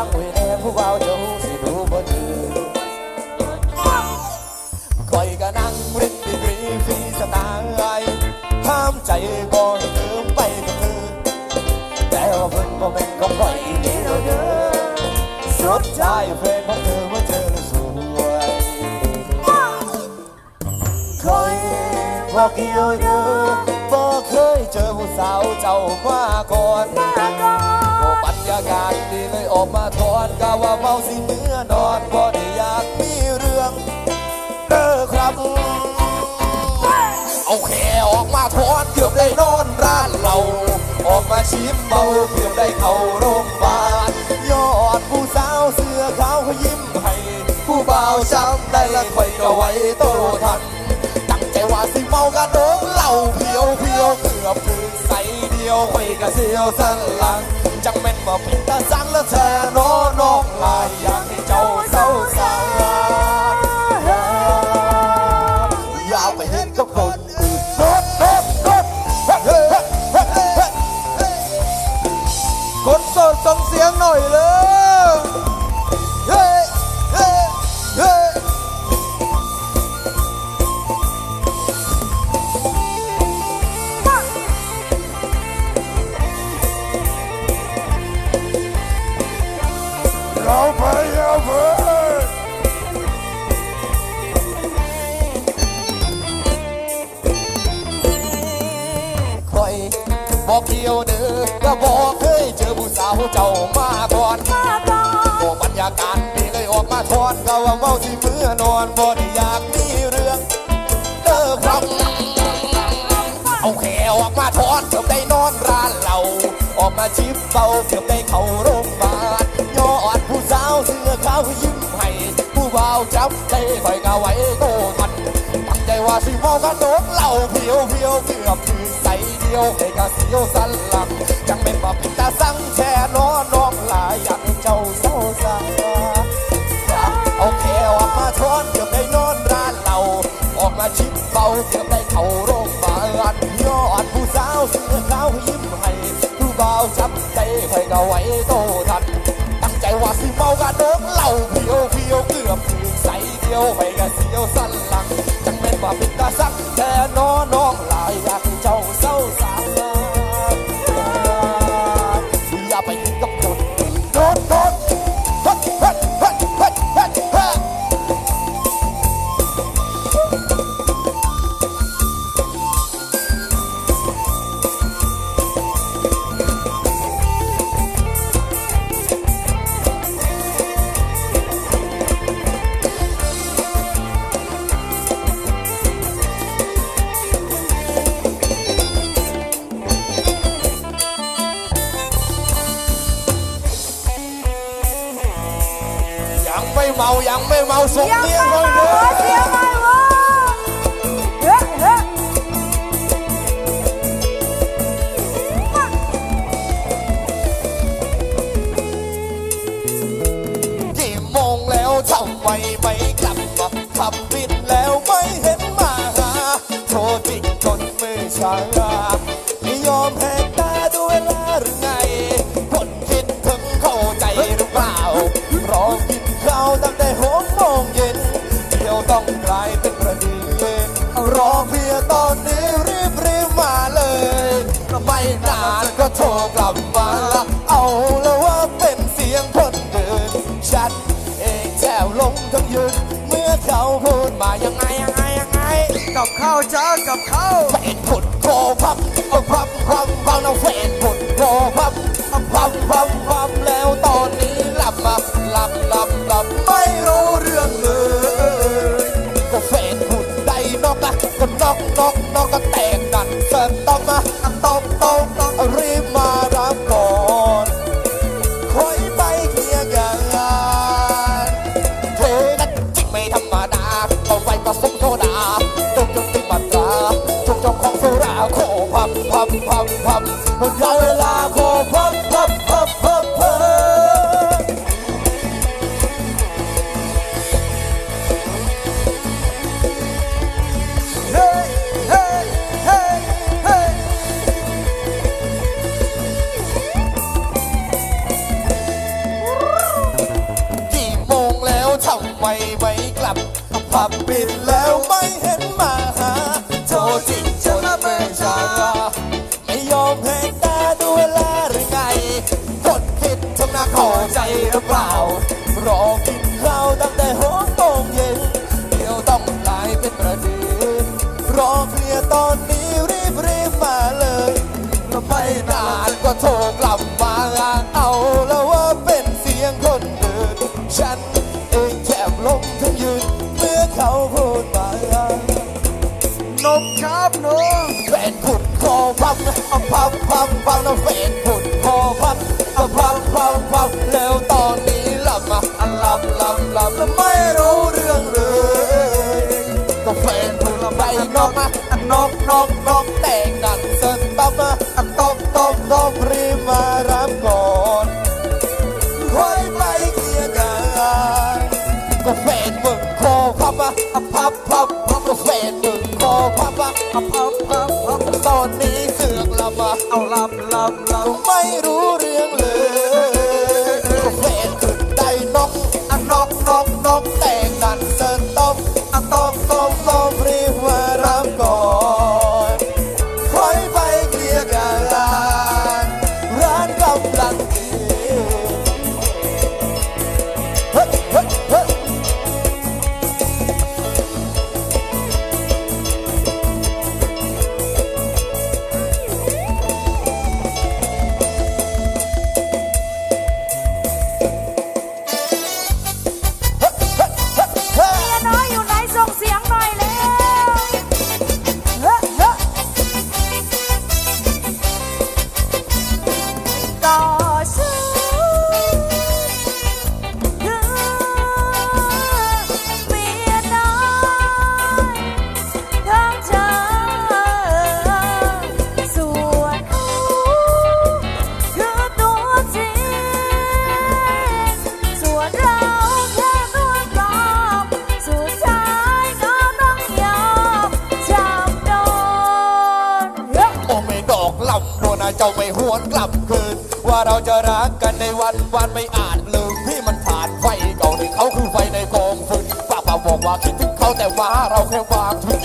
ฟังไว้แน่ผู้เบาเจ้าสิดูบ่ดีคอยก็นั่งรินดีรีฟีสไตล์ห้ามใจบ่ให้เธอไปกับเธอแต่ว่าเพิ่นบ่แม่นของข่อยเดียวเด้อสุดท้ายแฟนของเธอมาเจอสวยคอยบ่เกี่ยวเด้อบ่เคยเจอผู้สาวเจ้ามาก่อนโอ้บ ยากาศดีเลยออกมาทอนกะว่าเมาสิเมื่อนอนบ่ได้อยากมีเรื่องเด้อครับ เอาแขออกมาทอนเกือบได้นอนร้านเรา ออกมาชิมเมาเกือบได้เข้าโรงพยาบาลยอดผู้สาวเสื้อขาวเขายิ้มให้ผู้บ่าวจำได้และคอยก็ไว้โตทันตั้งใจว่าสิเมากันโดงเหล่าเพียวเพียวเกือบคืนใสเดียวคอยกะเสียวสันหลัง จังแม่นว่าเป็นตาสังและแทนอน้องลาย เจ้ามาก่อนโอ้บรรยากาศดีเลยออกมาทอนก็ว่าเมาสิเมื่อนอนบ่ได้อยากมีเรื่องเด้อครับเอาแขวออกมาทอนเกือบได้นอนร้านเราออกมาชิมเบาเกือบได้เข้าโรงพยาบาลยอดผู้สาวเสื้อขาวยิ้มให้ผู้บ่าวจับใจคอยกะไว้โตทันตั้งใจว่าสิเมากันโดนเหล่าเพียวเพียวเกือบคืนใสเดียวให้กะเสียวสันหลังจัง เป็นบ่เป็นตาสั่งแช่นอนน้องหลายอยากให้เจ้าเศร้าสาเอาแขวออกมาทอนเกือบได้นอนร้านเราออกมาชิมเบาเกือบได้เข้าโรงพยาบาลยอดผู้สาวเสื้อขาวยิ้มให้ผู้บ่าวจับใจคอยก็ไว้โตทันตั้งใจว่าสิเมากันโดนเหล่าเพียวเพียวเกือบคืนใสเดียวไป ม่เมายังไม่เมาส่งยังเมียไม่หน่อยมาเด้อหัวเสียไม่วะเฮ้เฮ้กี่โมงแล้วทำไมไม่กลับมาขับบิน ต้องกลายเป็นประเด็นรอเพียตอนนี้รีบรีบมาเลยไม่นานก็โทรกลับมาเอาแล้วว่าเป็นเสียงคนเดินฉันเองแถวลงทั้งยืนเมื่อเขาพูดมายังไงยังไงยังไงกับข้าวจ้ากับข้าวเฟนผุดโคพับเอาพับพับพับเอาเฟนผุดโคพับเอาพับพับพับแล้วตอนนี้ นอกนอกก็แตกดันเสร็จต้องมาต้องต้องต้องรีบมารับก่อนคอยไปเคลียร์กันเธอนั้นจริงไม่ธรรมดาเอาไฟผสมโซดาจนจนติดมาตราจนเจ้าของโซดาโคพับพับพับพับเวลาโคพับ รอเคลียร์ตอนนี้รีบรีบมาเลยแล้วไม่นานก็โทรกลับมาเอาแล้วว่าเป็นเสียงคนเดินฉันเองแทบล้มทั้งยืนเมื่อเขาพูดมานกครับนกแฟนขุดคอพับเอาพับพับพับแล้วแฟนขุดคอพับเอาพับพับพับแล้วตอนนี้หลับอะอันหลับหลับหลับแล้วไม่รู้ นกอะอันนกนกนกแต่งกันเสร็จต๊อบอะอันตบตบตบรีบมารับก่อนค่อยไปเคลียร์กันก็แฟนมึงคอพับอะอะพับพับพับก็แฟนมึงคอพับอะพับพับพับพับตอนนี้เสือกละมาเอาลับลับลับไม่รู้ำโนนะเจ้าไม่หวนกลับคืน ว่าเราจะรักกันในวันวันไม่อาจลืมที่มันผ่านไฟเก่าที่เขาคือไฟในกองฟืนฝากฝาบอกว่าคิดถึงเขาแต่ว่าเราแค่วางทุก